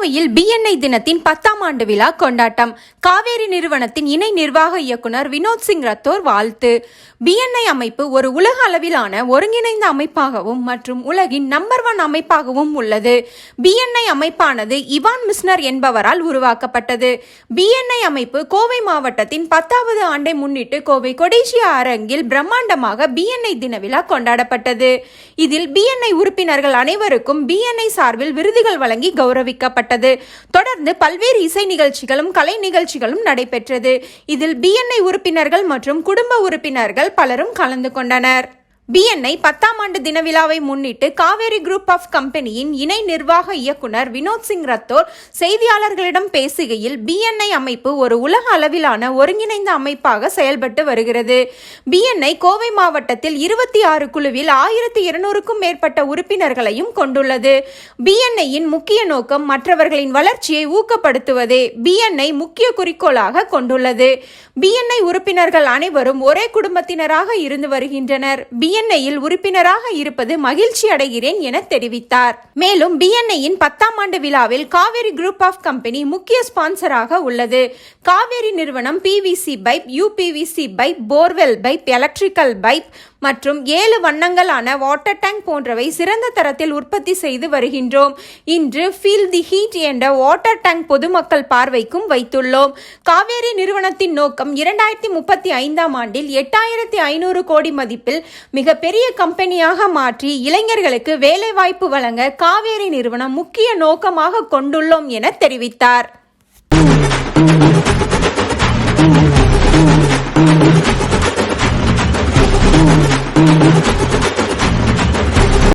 கோவையில் பிஎன்ஐ தினத்தின் பத்தாம் ஆண்டு விழா கொண்டாட்டம். காவேரி நிறுவனத்தின் இணை நிர்வாக இயக்குனர் வினோத் சிங் ரத்தோர் வாழ்த்து. பிஎன்ஐ அமைப்பு ஒரு உலக அளவிலான ஒருங்கிணைந்த அமைப்பாகவும் மற்றும் உலகின் நம்பர் ஒன் அமைப்பாகவும் உள்ளது. பிஎன்ஐ அமைப்பானது இவான் மிஸ்னர் என்பவரால் உருவாக்கப்பட்டது. பிஎன்ஐ அமைப்பு கோவை மாவட்டத்தின் பத்தாவது ஆண்டை முன்னிட்டு கோவை கொடிசியா அரங்கில் பிரம்மாண்டமாக பிஎன்ஐ தின விழா கொண்டாடப்பட்டது. இதில் பிஎன்ஐ உறுப்பினர்கள் அனைவருக்கும் பிஎன்ஐ சார்பில் விருதுகள் வழங்கி கௌரவிக்கப்பட்டது. தொடர்ந்து பல்வேறு இசை நிகழ்ச்சிகளும் கலை நிகழ்ச்சிகளும் நடைபெற்றது. இதில் பிஎன்ஐ உறுப்பினர்கள் மற்றும் குடும்ப உறுப்பினர்கள் பலரும் கலந்து கொண்டனர். பிஎன்ஐ பத்தாம் ஆண்டு தின விழாவை முன்னிட்டு காவேரி குரூப் ஆஃப் கம்பெனியின் இணை நிர்வாக இயக்குனர் வினோத் சிங் ரத்தோர் செய்தியாளர்களிடம் பேசுகையில் பிஎன்ஐ அமைப்பு ஒரு உலக அளவிலான ஒருங்கிணைந்த அமைப்பாக செயல்பட்டு வருகிறது. பிஎன்ஐ கோவை மாவட்டத்தில் இருபத்தி ஆறு குழுவில் ஆயிரத்தி இருநூறுக்கும் மேற்பட்ட உறுப்பினர்களையும் கொண்டுள்ளது. பிஎன்ஐயின் முக்கிய நோக்கம் மற்றவர்களின் வளர்ச்சியை ஊக்கப்படுத்துவதே பிஎன்ஐ முக்கிய குறிக்கோளாக கொண்டுள்ளது. பிஎன்ஐ உறுப்பினர்கள் அனைவரும் ஒரே குடும்பத்தினராக இருந்து வருகின்றனர். பிஎன்ஐயில் உறுப்பினராக இருப்பது மகிழ்ச்சி அடைகிறேன் என தெரிவித்தார். மேலும் பிஎன்ஐயின் பத்தாம் ஆண்டு விழாவில் காவேரி குரூப் ஆஃப் கம்பெனி முக்கிய ஸ்பான்சராக உள்ளது. காவேரி நிறுவனம் PVC pipe UPVC pipe borewell pipe electrical pipe மற்றும் ஏழு வண்ணங்களான வாட்டர் டேங்க் போன்றவை சிறந்த தரத்தில் உற்பத்தி செய்து வருகின்றோம். இன்று ஃபீல் தி ஹீட் என்ற வாட்டர் டேங்க் பொதுமக்கள் பார்வைக்கும் வைத்துள்ளோம். காவேரி நிறுவனத்தின் நோக்கம் இரண்டாயிரத்தி முப்பத்தி ஐந்தாம் ஆண்டில் எட்டாயிரத்தி ஐநூறு கோடி மதிப்பில் மிக மிகப்பெரிய கம்பெனியாக மாற்றி இளைஞர்களுக்கு வேலைவாய்ப்பு வழங்க காவேரி நிறுவனம் முக்கிய நோக்கமாக கொண்டுள்ளோம் என தெரிவித்தார்.